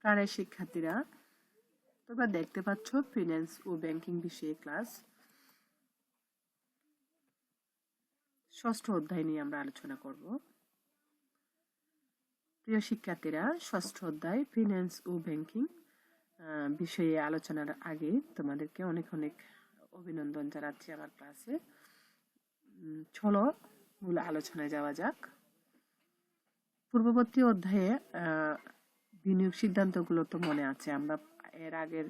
প্রাণের শিক্ষার্থীরা, তোমরা দেখতে পাচ্ছ ফিন্যান্স ও ব্যাংকিং বিষয়ে ক্লাস ষষ্ঠ অধ্যায় নিয়ে আমরা আলোচনা করব। প্রিয় শিক্ষার্থীরা, ষষ্ঠ অধ্যায় ফিন্যান্স ও ব্যাংকিং বিষয়ে আলোচনার আগে তোমাদেরকে অনেক অনেক অভিনন্দন জানাচ্ছি আমার ক্লাসে চলো মূল আলোচনায় যাওয়া যাক। পূর্ববর্তী অধ্যায়ে বিনিয়োগ সিদ্ধান্তগুলো তো মনে আছে। আমরা এর আগের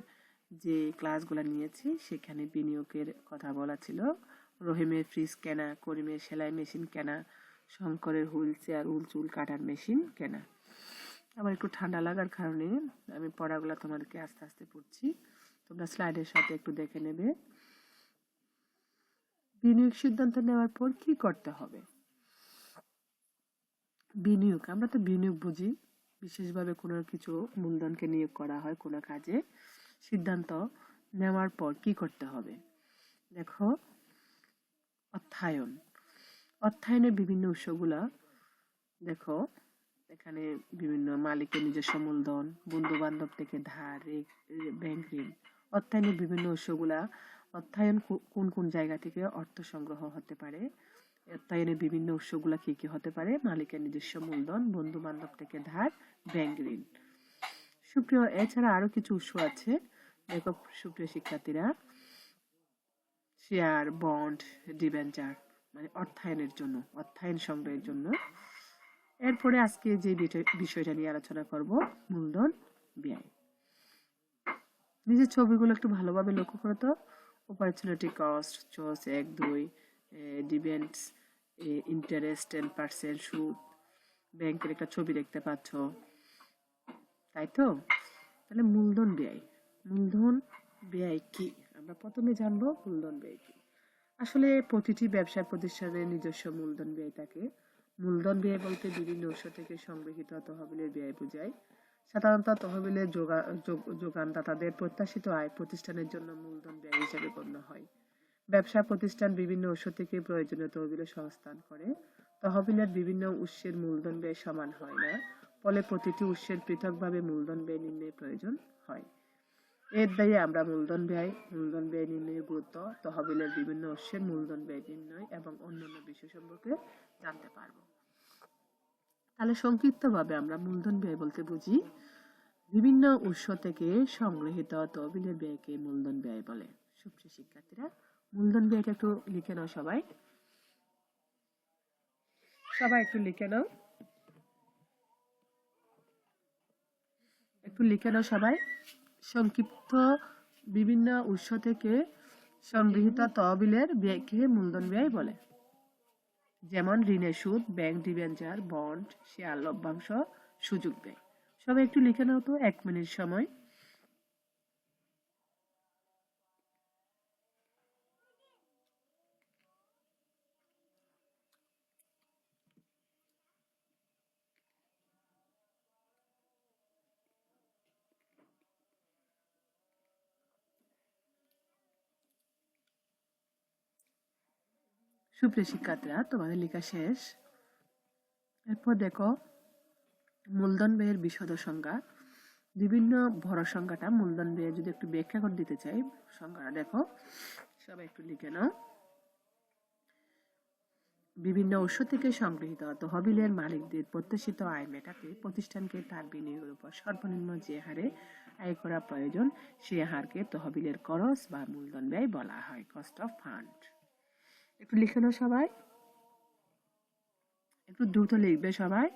যে ক্লাসগুলো নিয়েছি, সেখানে বিনিয়োগের কথা বলা ছিল। রহিমের ফ্রিজ কেনা, করিমের সেলাই মেশিন কেনা, শঙ্করের হুইল চেয়ার উল চুল কাটার মেশিন কেনা। আমার একটু ঠান্ডা লাগার কারণে আমি পড়াগুলো তোমাদেরকে আস্তে আস্তে পড়ছি। তোমরা স্লাইডের সাথে একটু দেখে নেবে। বিনিয়োগ সিদ্ধান্ত নেওয়ার পর কি করতে হবে? বিনিয়োগ, আমরা তো বিনিয়োগ বুঝি। বিশেষভাবে কোনো কিছু মূলধনকে নিয়োগ করা হয় কোনো কাজে, সিদ্ধান্ত নেওয়ার পর কি করতে হবে? দেখো, অর্থায়ন। অর্থায়নের বিভিন্ন উৎসগুলা দেখো, এখানে বিভিন্ন মালিকের নিজস্ব মূলধন বন্ধু বান্ধব থেকে ধার ব্যাংক ঋণ। অর্থায়নের বিভিন্ন উৎসগুলা অর্থায়ন কোন কোন জায়গা থেকে অর্থ সংগ্রহ হতে পারে? অর্থায়নের বিভিন্ন উৎসগুলো কি কি হতে পারে? মালিকের নিজস্ব মূলধন বন্ধু বান্ধব থেকে ধার, ব্যাংক ঋণ। সুপ্রিয়, এছাড়া আরও কিছু উৎস আছে। দেখো, সুপ্রিয় শিক্ষার্থীরা শেয়ার বন্ড ডিবেঞ্চার মানে অর্থায়নের জন্য, অর্থায়ন সংগ্রহের জন্য। এরপরে আজকে যে বিষয়টা নিয়ে আলোচনা করব, মূলধন, ব্যয়। নিজের ছবিগুলো একটু ভালোভাবে লক্ষ্য করো তো। অপরচুনিটি কস্ট চস এক, দুই ডিবেন্টস ইন্টারেস্ট টেন পার্সেন্ট সুদ ব্যাংকের একটা ছবি দেখতে পাচ্ছ। তাই তো? তাহলে মূলধন ব্যয়। মূলধন ব্যয় কি? আমরা প্রথমে জানব মূলধন ব্যয় কি। আসলে প্রতিটি ব্যবসা প্রতিষ্ঠানের নিজস্ব মূলধন ব্যয় থাকে। মূলধন ব্যয় বলতে বিভিন্ন উৎস থেকে সংগৃহীত তহবিলের ব্যয় বোঝায়। সাধারণত তহবিলের যোগানদাতাদের প্রত্যাশিত আয় প্রতিষ্ঠানের জন্য মূলধন ব্যয় হিসেবে গণ্য হয়। ব্যবসা প্রতিষ্ঠান বিভিন্ন উৎস থেকে প্রয়োজনীয় তহবিলের সংস্থান করে। তহবিলের বিভিন্ন উৎসের মূলধন ব্যয় সমান হয় না, ফলে প্রতিটি উৎসের পৃথকভাবে মূলধন ব্যয় নির্ণয়ের প্রয়োজন হয়। এর দায়ে আমরা মূলধন ব্যয় মূলধন ব্যয় নির্ণয়ের গুরুত্ব, তহবিলের বিভিন্ন উৎসের মূলধন ব্যয় নির্ণয় এবং অন্যান্য বিষয় সম্পর্কে জানতে পারব। তাহলে সংক্ষিপ্তভাবে আমরা মূলধন ব্যয় বলতে বুঝি। বিভিন্ন উৎস থেকে সংগৃহীত তহবিলের ব্যয়কে মূলধন ব্যয় বলে। সুপ্রিয় শিক্ষার্থীরা মূলধন ব্যয়টা একটু লিখে নাও সবাই। সবাই একটু লিখে নাও। একটু লিখে নাও সবাই। সংক্ষিপ্ত বিভিন্ন উৎস থেকে সংগৃহীত তহবিলের ব্যয়কে মূলধন ব্যয় বলে। যেমন ঋণের সুদ, ব্যাংক ডিবেঞ্চার, বন্ড, শেয়ার লভ্যাংশ, সুযোগ ব্যয়। সবাই একটু লিখে নাও তো, এক মিনিট সময়। সুপ্রিয় শিক্ষার্থীরা তোমাদের লেখা শেষ। এরপর দেখো, মূলধন ব্যয়ের বিশদ সংজ্ঞা। বিভিন্ন বড় সংখ্যাটা মূলধন ব্যয় যদি একটু ব্যাখ্যা করে দিতে চাই, সংজ্ঞাটা দেখো, সবাই একটু লিখে নাও। বিভিন্ন উৎস থেকে সংগৃহীত তহবিলের মালিকদের প্রত্যাশিত আয় মেটাতে প্রতিষ্ঠানকে তার বিনিয়োগের উপর সর্বনিম্ন যে হারে আয় করা প্রয়োজন, সে হারকে তহবিলের খরচ বা মূলধন ব্যয় বলা হয় কস্ট অফ ফান্ড একটু লিখে নাও সবাই। একটু দ্রুত লিখবে সবাই।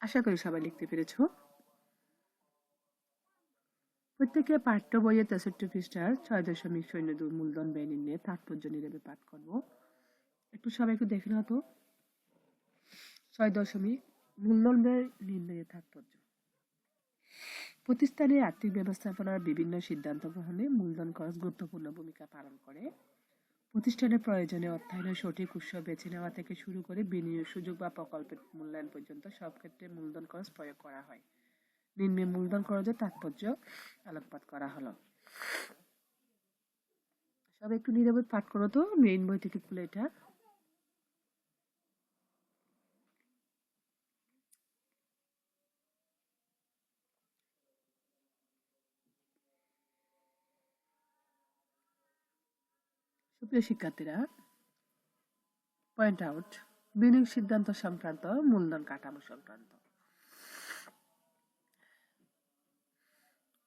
আশা করি সবাই লিখতে পেরেছ। প্রত্যেকে পাঠ্য বইয়ে তেষট্টি পৃষ্ঠার ছয় দশমিক শূন্য দুই মূলধন ব্যয় নির্ণয়ে তাৎপর্য নিরবে পাঠ করব। একটু সবাই একটু দেখে নাও তো। ছয় দশমিক মূলধন ব্যয় নির্ণয়ে তাৎপর্য। প্রতিষ্ঠানের আর্থিক ব্যবস্থাপনার বিভিন্ন সিদ্ধান্ত গ্রহণে মূলধন খরচ গুরুত্বপূর্ণ ভূমিকা পালন করে। প্রতিষ্ঠানের প্রয়োজনে অর্থায়নের সঠিক উৎস বেছে নেওয়া থেকে শুরু করে বিনিয়োগ সুযোগ বা প্রকল্পের মূল্যায়ন পর্যন্ত সব ক্ষেত্রে মূলধন খরচ প্রয়োগ করা হয়। নিম্নে মূলধন খরচের তাৎপর্য আলোকপাত করা হলো। সব একটু নিরাপদ পাঠ করো তো মেইন বই থেকে খুলে এটা। শিক্ষার্থীরা পয়েন্ট আউট বিনিয়োগ সিদ্ধান্ত সংক্রান্ত মূলধন কাঠামো সংক্রান্ত।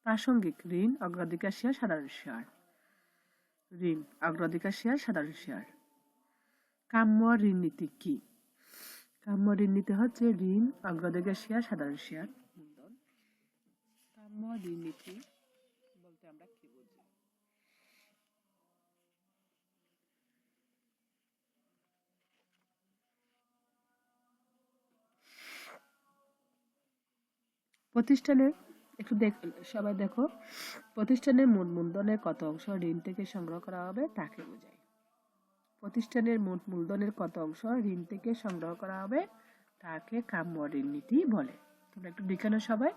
প্রাসঙ্গিক, ঋণ অগ্রাধিকার শেয়ার সাধারণ শেয়ার। ঋণ অগ্রাধিকার শেয়ার সাধারণ শেয়ার। কাম্য ঋণ নীতি কি? কাম্য ঋণ নীতি হচ্ছে ঋণ অগ্রাধিকার শেয়ার সাধারণ শেয়ার। মূলধন কাম্য ঋণ নীতি বলতে আমরা কি বুঝি? প্রতিষ্ঠানের একটু দেখ সবাই দেখো। প্রতিষ্ঠানের মোট মূলধনের কত অংশ ঋণ থেকে সংগ্রহ করা হবে তাকে বোঝায় প্রতিষ্ঠানের মোট মূলধনের কত অংশ ঋণ থেকে সংগ্রহ করা হবে তাকে কাম্য ঋণ নীতি বলে। তোমরা একটু দেখে নাও সবাই।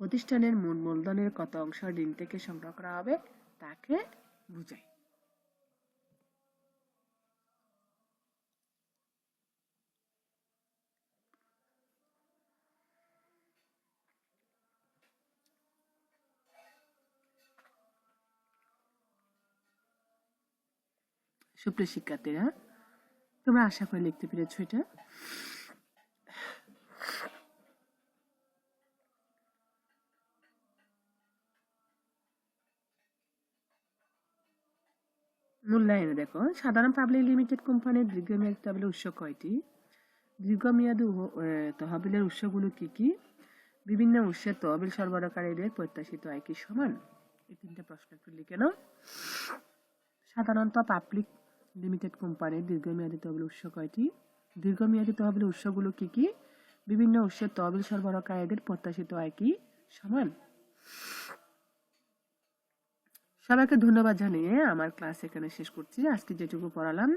প্রতিষ্ঠানের মোট মূলধনের কত অংশ ঋণ থেকে সংগ্রহ করা হবে তাকে সুপ্রিয় শিক্ষার্থীরা, তোমরা আশা করে লিখতে পেরেছ এটা। মূল্যায়নে দেখো, সাধারণ পাবলিক লিমিটেড কোম্পানির দীর্ঘমেয়াদী তহবিলের উৎস কয়টি? দীর্ঘমেয়াদী তহবিলের উৎসগুলো কি কি? বিভিন্ন উৎসের তহবিল সরবরাহকারীদের প্রত্যাশিত আয় কি সমান? এই তিনটা প্রশ্ন একটু লিখে নাও। সাধারণত পাবলিক লিমিটেড কোম্পানির দীর্ঘমেয়াদী তহবিল উৎস কয়টি? দীর্ঘমেয়াদী তহবিল উৎসগুলো কি কি? বিভিন্ন উৎসের তহবিল সরবরাহকারীদের প্রত্যাশিত আয় কি? সমান। সবাইকে ধন্যবাদ জানিয়ে আমার ক্লাস এখানে শেষ করছি। আজকে যেটুকু পড়ালাম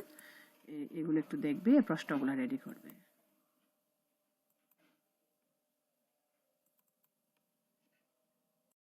এগুলো একটু দেখবে, প্রশ্নগুলো রেডি করবে।